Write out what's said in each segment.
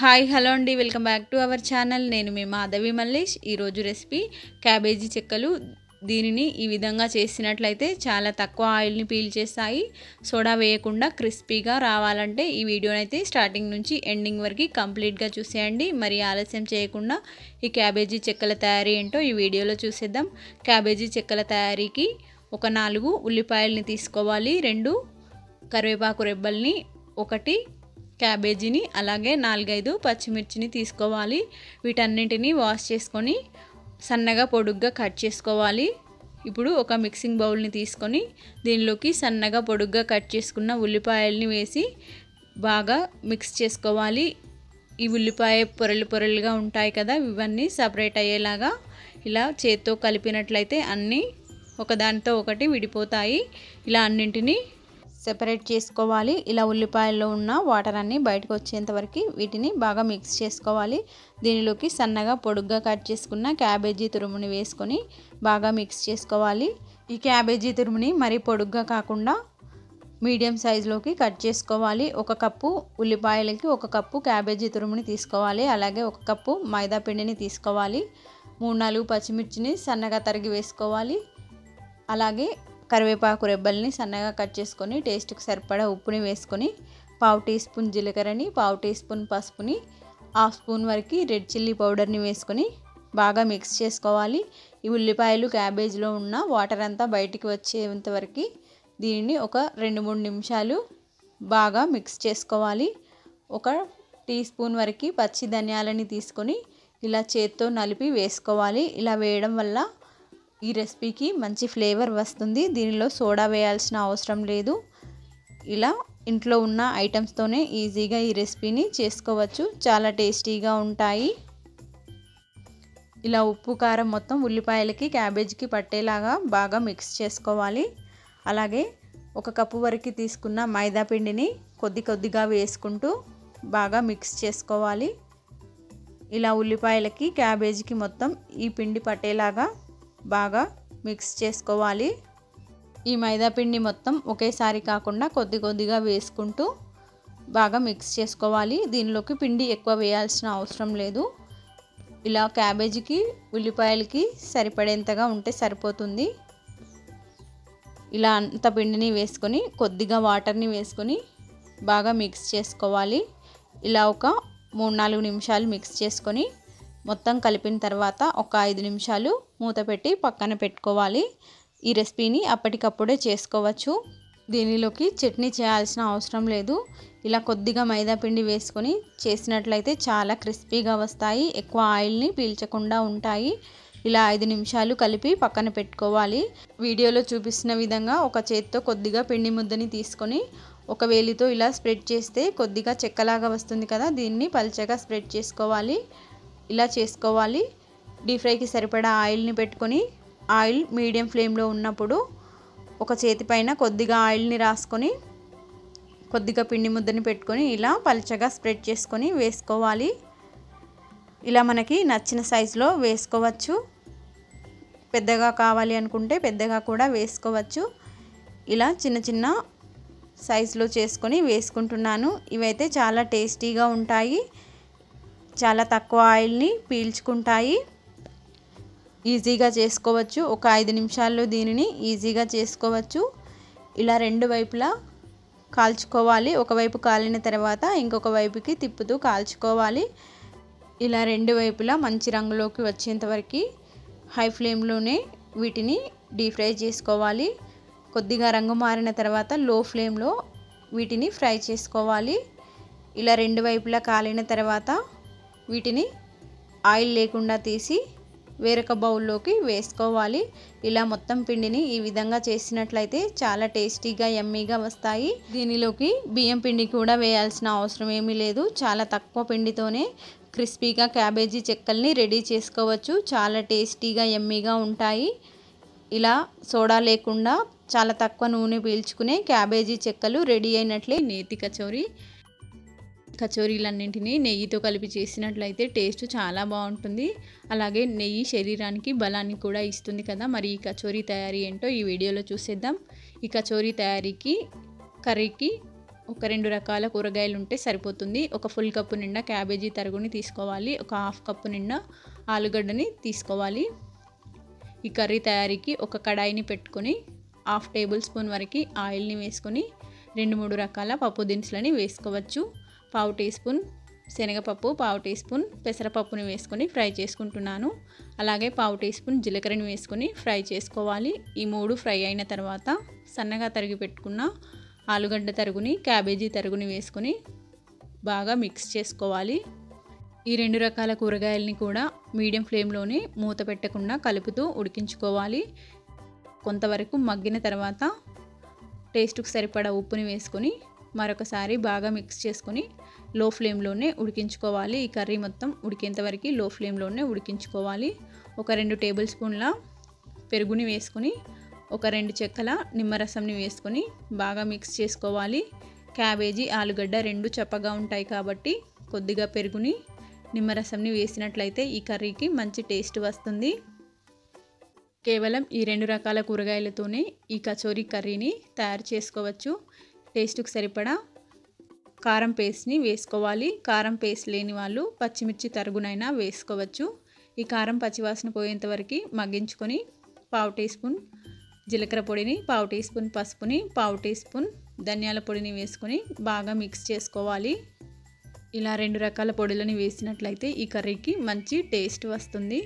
Hi hello అండి. Welcome back to our channel. నేను మీ మాధవి మల్లేష్. ఈరోజు రెసిపీ క్యాబేజీ చెక్కలు. దీనిని ఈ విధంగా చేసినట్లయితే చాలా తక్కువ ఆయిల్ని పీల్ చేస్తాయి. సోడా వేయకుండా క్రిస్పీగా రావాలంటే ఈ వీడియోనైతే స్టార్టింగ్ నుంచి ఎండింగ్ వరకు కంప్లీట్గా చూసేయండి. మరి ఆలస్యం చేయకుండా ఈ క్యాబేజీ చెక్కల తయారీ ఏంటో ఈ వీడియోలో చూసేద్దాం. క్యాబేజీ చెక్కల తయారీకి ఒక నాలుగు ఉల్లిపాయల్ని తీసుకోవాలి. రెండు కరివేపాకు రెబ్బల్ని ఒకటి క్యాబేజీని అలాగే నాలుగైదు పచ్చిమిర్చిని తీసుకోవాలి. వీటన్నింటినీ వాష్ చేసుకొని సన్నగా పొడుగ్గా కట్ చేసుకోవాలి. ఇప్పుడు ఒక మిక్సింగ్ బౌల్ని తీసుకొని దీనిలోకి సన్నగా పొడుగ్గా కట్ చేసుకున్న ఉల్లిపాయల్ని వేసి బాగా మిక్స్ చేసుకోవాలి. ఈ ఉల్లిపాయ పొరలు పొరలుగా ఉంటాయి కదా ఇవన్నీ సపరేట్ అయ్యేలాగా ఇలా చేత్తో కలిపినట్లయితే అన్నీ ఒకదానితో ఒకటి విడిపోతాయి. ఇలా అన్నింటినీ సెపరేట్ చేసుకోవాలి. ఇలా ఉల్లిపాయల్లో ఉన్న వాటర్ అన్నీ బయటకు వచ్చేంతవరకు వీటిని బాగా మిక్స్ చేసుకోవాలి. దీనిలోకి సన్నగా పొడుగ్గా కట్ చేసుకున్న క్యాబేజీ తురుముని వేసుకొని బాగా మిక్స్ చేసుకోవాలి. ఈ క్యాబేజీ తురుముని మరీ పొడుగ్గా కాకుండా మీడియం సైజులోకి కట్ చేసుకోవాలి. ఒక కప్పు ఉల్లిపాయలకి ఒక కప్పు క్యాబేజీ తురుముని తీసుకోవాలి. అలాగే ఒక కప్పు మైదా పిండిని తీసుకోవాలి. మూడు నాలుగు పచ్చిమిర్చిని సన్నగా తరిగి వేసుకోవాలి. అలాగే కరివేపాకు రెబ్బల్ని సన్నగా కట్ చేసుకొని టేస్ట్కి సరిపడా ఉప్పుని వేసుకొని పావు టీ స్పూన్ జీలకర్రని పావు టీ స్పూన్ పసుపుని హాఫ్ స్పూన్ వరకు రెడ్ చిల్లీ పౌడర్ని వేసుకొని బాగా మిక్స్ చేసుకోవాలి. ఈ ఉల్లిపాయలు క్యాబేజ్లో ఉన్న వాటర్ అంతా బయటికి వచ్చేంత వరకు దీనిని ఒక రెండు మూడు నిమిషాలు బాగా మిక్స్ చేసుకోవాలి. ఒక టీ స్పూన్ వరకు పచ్చి ధనియాలని తీసుకొని ఇలా చేత్తో నలిపి వేసుకోవాలి. ఇలా వేయడం వల్ల ఈ రెసిపీకి మంచి ఫ్లేవర్ వస్తుంది. దీనిలో సోడా వేయాల్సిన అవసరం లేదు. ఇలా ఇంట్లో ఉన్న ఐటమ్స్తోనే ఈజీగా ఈ రెసిపీని చేసుకోవచ్చు. చాలా టేస్టీగా ఉంటాయి. ఇలా ఉప్పు కారం మొత్తం ఉల్లిపాయలకి క్యాబేజ్కి పట్టేలాగా బాగా మిక్స్ చేసుకోవాలి. అలాగే ఒక కప్పు వరకు తీసుకున్న మైదా పిండిని కొద్ది కొద్దిగా వేసుకుంటూ బాగా మిక్స్ చేసుకోవాలి. ఇలా ఉల్లిపాయలకి క్యాబేజీకి మొత్తం ఈ పిండి పట్టేలాగా బాగా మిక్స్ చేసుకోవాలి. ఈ మైదాపిండి మొత్తం ఒకేసారి కాకుండా కొద్ది కొద్దిగా వేసుకుంటూ బాగా మిక్స్ చేసుకోవాలి. దీనిలోకి పిండి ఎక్కువ వేయాల్సిన అవసరం లేదు. ఇలా క్యాబేజీకి ఉల్లిపాయలకి సరిపడేంతగా ఉంటే సరిపోతుంది. ఇలా అంత పిండిని వేసుకొని కొద్దిగా వాటర్ని వేసుకొని బాగా మిక్స్ చేసుకోవాలి. ఇలా ఒక మూడు నాలుగు నిమిషాలు మిక్స్ చేసుకొని మొత్తం కలిపిన తర్వాత ఒక ఐదు నిమిషాలు మూత పెట్టి పక్కన పెట్టుకోవాలి. ఈ రెసిపీని అప్పటికప్పుడే చేసుకోవచ్చు. దీనిలోకి చట్నీ చేయాల్సిన అవసరం లేదు. ఇలా కొద్దిగా మైదా పిండి వేసుకొని చేసినట్లయితే చాలా క్రిస్పీగా వస్తాయి. ఎక్కువ ఆయిల్ని పీల్చకుండా ఉంటాయి. ఇలా ఐదు నిమిషాలు కలిపి పక్కన పెట్టుకోవాలి. వీడియోలో చూపిస్తున్న విధంగా ఒక చేత్తో కొద్దిగా పిండి ముద్దని తీసుకొని ఒక వేలితో ఇలా స్ప్రెడ్ చేస్తే కొద్దిగా చెక్కలాగా వస్తుంది కదా దీన్ని పల్చగా స్ప్రెడ్ చేసుకోవాలి. ఇలా చేసుకోవాలి. డీప్ ఫ్రైకి సరిపడా ఆయిల్ని పెట్టుకొని ఆయిల్ మీడియం ఫ్లేమ్లో ఉన్నప్పుడు ఒక చేతి పైన కొద్దిగా ఆయిల్ని రాసుకొని కొద్దిగా పిండి ముద్దని పెట్టుకొని ఇలా పల్చగా స్ప్రెడ్ చేసుకొని వేసుకోవాలి. ఇలా మనకి నచ్చిన సైజులో వేసుకోవచ్చు. పెద్దగా కావాలి అనుకుంటే పెద్దగా కూడా వేసుకోవచ్చు. ఇలా చిన్న చిన్న సైజులో చేసుకొని వేసుకుంటున్నాను. ఇవైతే చాలా టేస్టీగా ఉంటాయి. చాలా తక్కువ ఆయిల్ని పీల్చుకుంటాయి. ఈజీగా చేసుకోవచ్చు. ఒక ఐదు నిమిషాల్లో దీనిని ఈజీగా చేసుకోవచ్చు. ఇలా రెండు వైపులా కాల్చుకోవాలి. ఒకవైపు కాలిన తర్వాత ఇంకొక వైపుకి తిప్పుతూ కాల్చుకోవాలి. ఇలా రెండు వైపులా మంచి రంగులోకి వచ్చేంత వరకు హై ఫ్లేమ్లోనే వీటిని డీప్ ఫ్రై చేసుకోవాలి. కొద్దిగా రంగు మారిన తర్వాత లో ఫ్లేమ్లో వీటిని ఫ్రై చేసుకోవాలి. ఇలా రెండు వైపులా కాలిన తర్వాత వీటిని ఆయిల్ లేకుండా తీసి వేరొక బౌల్లోకి వేసుకోవాలి. ఇలా మొత్తం పిండిని ఈ విధంగా చేసినట్లయితే చాలా టేస్టీగా ఎమ్మీగా వస్తాయి. దీనిలోకి బియ్యం పిండి కూడా వేయాల్సిన అవసరం ఏమీ లేదు. చాలా తక్కువ పిండితోనే క్రిస్పీగా క్యాబేజీ చెక్కల్ని రెడీ చేసుకోవచ్చు. చాలా టేస్టీగా ఎమ్మీగా ఉంటాయి. ఇలా సోడా లేకుండా చాలా తక్కువ నూనె పీల్చుకునే క్యాబేజీ చెక్కలు రెడీ అయినట్లే. నేతి కచోరీ కచోరీలన్నింటినీ నెయ్యితో కలిపి చేసినట్లయితే టేస్ట్ చాలా బాగుంటుంది. అలాగే నెయ్యి శరీరానికి బలాన్ని కూడా ఇస్తుంది కదా. మరి ఈ కచోరీ తయారీ ఏంటో ఈ వీడియోలో చూసేద్దాం. ఈ కచోరీ తయారీకి కర్రీకి ఒక రెండు రకాల కూరగాయలు ఉంటే సరిపోతుంది. ఒక ఫుల్ కప్పు నిండా క్యాబేజీ తరుగుని తీసుకోవాలి. ఒక హాఫ్ కప్పు నిండా ఆలుగడ్డని తీసుకోవాలి. ఈ కర్రీ తయారీకి ఒక కడాయిని పెట్టుకొని హాఫ్ టేబుల్ స్పూన్ వరకు ఆయిల్ని వేసుకొని రెండు మూడు రకాల పప్పు దినుసులని వేసుకోవచ్చు. పావు టీ స్పూన్ శనగపప్పు పావు టీ స్పూన్ పెసరపప్పుని వేసుకొని ఫ్రై చేసుకుంటున్నాను. అలాగే పావు టీ స్పూన్ జీలకర్రని వేసుకొని ఫ్రై చేసుకోవాలి. ఈ మూడు ఫ్రై అయిన తర్వాత సన్నగా తరిగి పెట్టుకున్న ఆలుగడ్డ తరుగుని క్యాబేజీ తరుగుని వేసుకొని బాగా మిక్స్ చేసుకోవాలి. ఈ రెండు రకాల కూరగాయలని కూడా మీడియం ఫ్లేమ్లోనే మూత పెట్టకుండా కలుపుతూ ఉడికించుకోవాలి. కొంతవరకు మగ్గిన తర్వాత టేస్ట్కు సరిపడా ఉప్పుని వేసుకొని మరొకసారి బాగా మిక్స్ చేసుకొని లో ఫ్లేమ్లోనే ఉడికించుకోవాలి. ఈ కర్రీ మొత్తం ఉడికేంత వరకు లో ఫ్లేమ్లోనే ఉడికించుకోవాలి. ఒక రెండు టేబుల్ స్పూన్ల పెరుగుని వేసుకొని ఒక రెండు చెక్కల నిమ్మరసంని వేసుకొని బాగా మిక్స్ చేసుకోవాలి. క్యాబేజీ ఆలుగడ్డ రెండు చప్పగా ఉంటాయి కాబట్టి కొద్దిగా పెరుగుని నిమ్మరసంని వేసినట్లయితే ఈ కర్రీకి మంచి టేస్ట్ వస్తుంది. కేవలం ఈ రెండు రకాల కూరగాయలతోనే ఈ కచోరీ కర్రీని తయారు చేసుకోవచ్చు. టేస్ట్కి సరిపడా కారం పేస్ట్ని వేసుకోవాలి. కారం పేస్ట్ లేని వాళ్ళు పచ్చిమిర్చి తరుగునైనా వేసుకోవచ్చు. ఈ కారం పచ్చివాసన పోయేంత వరకు మగ్గించుకొని పావు టీ స్పూన్ జీలకర్ర పొడిని పావు టీ స్పూన్ పసుపుని పావు టీ స్పూన్ ధనియాల పొడిని వేసుకొని బాగా మిక్స్ చేసుకోవాలి. ఇలా రెండు రకాల పొడులని వేసినట్లయితే ఈ కర్రీకి మంచి టేస్ట్ వస్తుంది.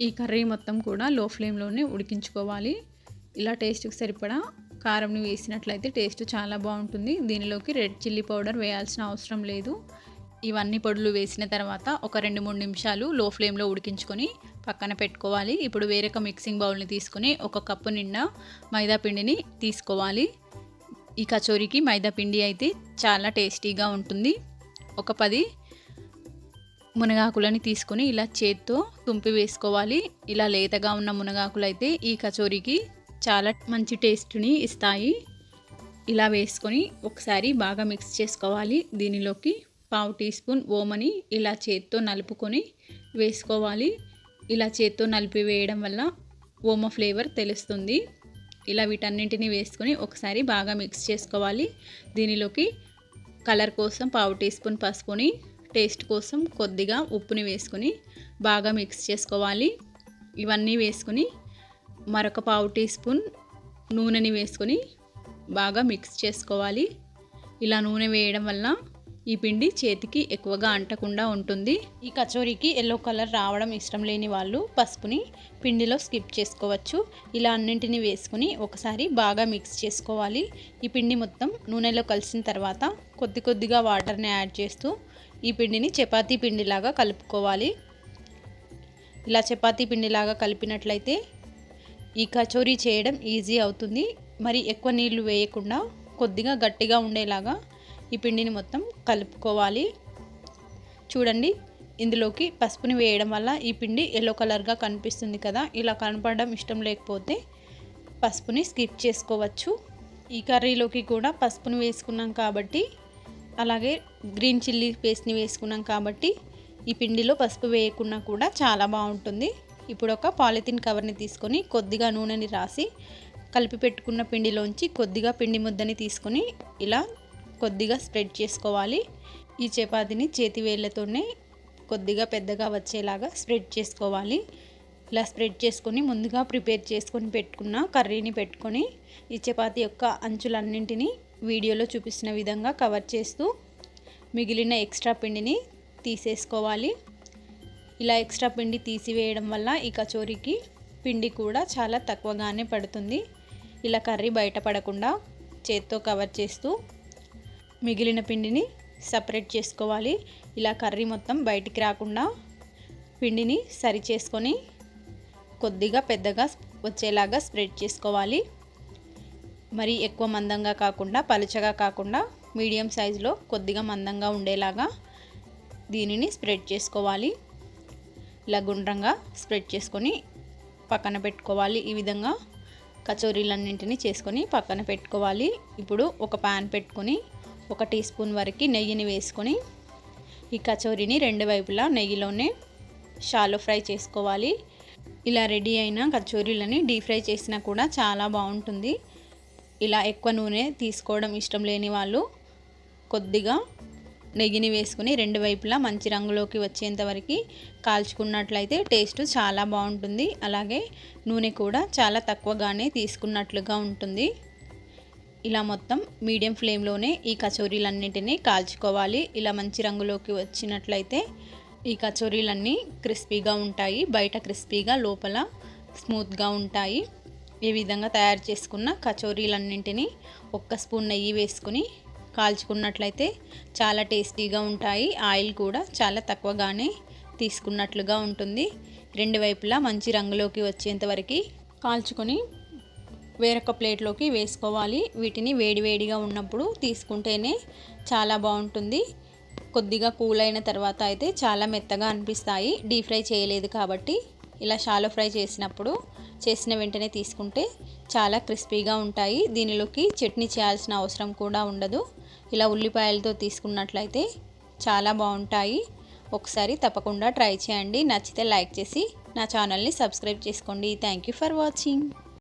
ఈ కర్రీ మొత్తం కూడా లో ఫ్లేమ్లోనే ఉడికించుకోవాలి. ఇలా టేస్ట్కి సరిపడా కారంని వేసినట్లయితే టేస్ట్ చాలా బాగుంటుంది. దీనిలోకి రెడ్ చిల్లీ పౌడర్ వేయాల్సిన అవసరం లేదు. ఇవన్నీ పొడులు వేసిన తర్వాత ఒక రెండు మూడు నిమిషాలు లో ఫ్లేమ్లో ఉడికించుకొని పక్కన పెట్టుకోవాలి. ఇప్పుడు వేరొక మిక్సింగ్ బౌల్ని తీసుకొని ఒక కప్పు నిండా మైదా పిండిని తీసుకోవాలి. ఈ కచోరీకి మైదా పిండి అయితే చాలా టేస్టీగా ఉంటుంది. ఒక పది మునగాకులని తీసుకొని ఇలా చేత్తో తుంపి వేసుకోవాలి. ఇలా లేతగా ఉన్న మునగాకులు అయితే ఈ కచోరీకి చాలా మంచి టేస్ట్ని ఇస్తాయి. ఇలా వేసుకొని ఒకసారి బాగా మిక్స్ చేసుకోవాలి. దీనిలోకి పావు టీ స్పూన్ ఓమని ఇలా చేత్తో నలుపుకొని వేసుకోవాలి. ఇలా చేత్తో నలిపి వేయడం వల్ల ఓమ ఫ్లేవర్ తెలుస్తుంది. ఇలా వీటన్నింటిని వేసుకొని ఒకసారి బాగా మిక్స్ చేసుకోవాలి. దీనిలోకి కలర్ కోసం పావు టీ స్పూన్ పసుపుని టేస్ట్ కోసం కొద్దిగా ఉప్పుని వేసుకొని బాగా మిక్స్ చేసుకోవాలి. ఇవన్నీ వేసుకొని మరొక పావు టీ స్పూన్ నూనెని వేసుకొని బాగా మిక్స్ చేసుకోవాలి. ఇలా నూనె వేయడం వల్ల ఈ పిండి చేతికి ఎక్కువగా అంటకుండా ఉంటుంది. ఈ కచోరీకి ఎల్లో కలర్ రావడం ఇష్టం లేని వాళ్ళు పసుపుని పిండిలో స్కిప్ చేసుకోవచ్చు. ఇలా అన్నింటినీ వేసుకొని ఒకసారి బాగా మిక్స్ చేసుకోవాలి. ఈ పిండి మొత్తం నూనెలో కలిసిన తర్వాత కొద్ది కొద్దిగా వాటర్ని యాడ్ చేస్తూ ఈ పిండిని చపాతీ పిండిలాగా కలుపుకోవాలి. ఇలా చపాతీ పిండిలాగా కలిపినట్లయితే ఈ కచోరీ చేయడం ఈజీ అవుతుంది. మరి ఎక్కువ నీళ్ళు వేయకుండా కొద్దిగా గట్టిగా ఉండేలాగా ఈ పిండిని మొత్తం కలుపుకోవాలి. చూడండి ఇందులోకి పసుపుని వేయడం వల్ల ఈ పిండి ఎల్లో కలర్గా కనిపిస్తుంది కదా. ఇలా కనపడడం ఇష్టం లేకపోతే పసుపుని స్కిప్ చేసుకోవచ్చు. ఈ కర్రీలోకి కూడా పసుపుని వేసుకున్నాం కాబట్టి అలాగే గ్రీన్ చిల్లీ పేస్ట్ని వేసుకున్నాం కాబట్టి ఈ పిండిలో పసుపు వేయకుండా కూడా చాలా బాగుంటుంది. ఇప్పుడు ఒక పాలిథిన్ కవర్ని తీసుకొని కొద్దిగా నూనెని రాసి కలిపి పెట్టుకున్న పిండిలోంచి కొద్దిగా పిండి ముద్దని తీసుకొని ఇలా కొద్దిగా స్ప్రెడ్ చేసుకోవాలి. ఈ చపాతీని చేతి వేళ్ళతోనే కొద్దిగా పెద్దగా వచ్చేలాగా స్ప్రెడ్ చేసుకోవాలి. ఇలా స్ప్రెడ్ చేసుకొని ముందుగా ప్రిపేర్ చేసుకొని పెట్టుకున్న కర్రీని పెట్టుకొని ఈ చపాతీ యొక్క అంచులన్నింటినీ వీడియోలో చూపిస్తున్న విధంగా కవర్ చేస్తూ మిగిలిన ఎక్స్ట్రా పిండిని తీసేసుకోవాలి. ఇలా ఎక్స్ట్రా పిండి తీసివేయడం వల్ల ఈ కచోరీకి పిండి కూడా చాలా తక్కువగానే పడుతుంది. ఇలా కర్రీ బయటపడకుండా చేత్తో కవర్ చేస్తూ మిగిలిన పిండిని సపరేట్ చేసుకోవాలి. ఇలా కర్రీ మొత్తం బయటికి రాకుండా పిండిని సరి చేసుకొని కొద్దిగా పెద్దగా వచ్చేలాగా స్ప్రెడ్ చేసుకోవాలి. మరి ఎక్కువ మందంగా కాకుండా పలుచగా కాకుండా మీడియం సైజులో కొద్దిగా మందంగా ఉండేలాగా దీనిని స్ప్రెడ్ చేసుకోవాలి. ఇలా గుండ్రంగా స్ప్రెడ్ చేసుకొని పక్కన పెట్టుకోవాలి. ఈ విధంగా కచోరీలన్నింటినీ చేసుకొని పక్కన పెట్టుకోవాలి. ఇప్పుడు ఒక పాన్ పెట్టుకొని ఒక టీ స్పూన్ వరకు నెయ్యిని వేసుకొని ఈ కచోరీని రెండు వైపులా నెయ్యిలోనే షాలో ఫ్రై చేసుకోవాలి. ఇలా రెడీ అయిన కచోరీలని డీప్ ఫ్రై చేసినా కూడా చాలా బాగుంటుంది. ఇలా ఎక్కువ నూనె తీసుకోవడం ఇష్టం లేని వాళ్ళు కొద్దిగా నెయ్యిని వేసుకుని రెండు వైపులా మంచి రంగులోకి వచ్చేంత వరకు కాల్చుకున్నట్లయితే టేస్ట్ చాలా బాగుంటుంది. అలాగే నూనె కూడా చాలా తక్కువగానే తీసుకున్నట్లుగా ఉంటుంది. ఇలా మొత్తం మీడియం ఫ్లేమ్లోనే ఈ కచోరీలన్నింటినీ కాల్చుకోవాలి. ఇలా మంచి రంగులోకి వచ్చినట్లయితే ఈ కచోరీలన్నీ క్రిస్పీగా ఉంటాయి. బయట క్రిస్పీగా లోపల స్మూత్గా ఉంటాయి. ఈ విధంగా తయారు చేసుకున్న కచోరీలన్నింటినీ ఒక్క స్పూన్ నెయ్యి వేసుకుని కాల్చుకున్నట్లయితే చాలా టేస్టీగా ఉంటాయి. ఆయిల్ కూడా చాలా తక్కువగానే తీసుకున్నట్లుగా ఉంటుంది. రెండు వైపులా మంచి రంగులోకి వచ్చేంతవరకు కాల్చుకొని వేరొక ప్లేట్లోకి వేసుకోవాలి. వీటిని వేడివేడిగా ఉన్నప్పుడు తీసుకుంటేనే చాలా బాగుంటుంది. కొద్దిగా కూల్ అయిన తర్వాత అయితే చాలా మెత్తగా అనిపిస్తాయి. డీప్ ఫ్రై చేయలేదు కాబట్టి ఇలా షాలో ఫ్రై చేసినప్పుడు చేసిన వెంటనే తీసుకుంటే చాలా క్రిస్పీగా ఉంటాయి. దీనిలోకి చట్నీ చేయాల్సిన అవసరం కూడా ఉండదు. ఇలా ఉల్లిపాయలతో తీసుకున్నట్లయితే చాలా బాగుంటాయి. ఒకసారి తప్పకుండా ట్రై చేయండి. నచ్చితే లైక్ చేసి నా ఛానల్ని సబ్స్క్రైబ్ చేసుకోండి. Thank you for watching.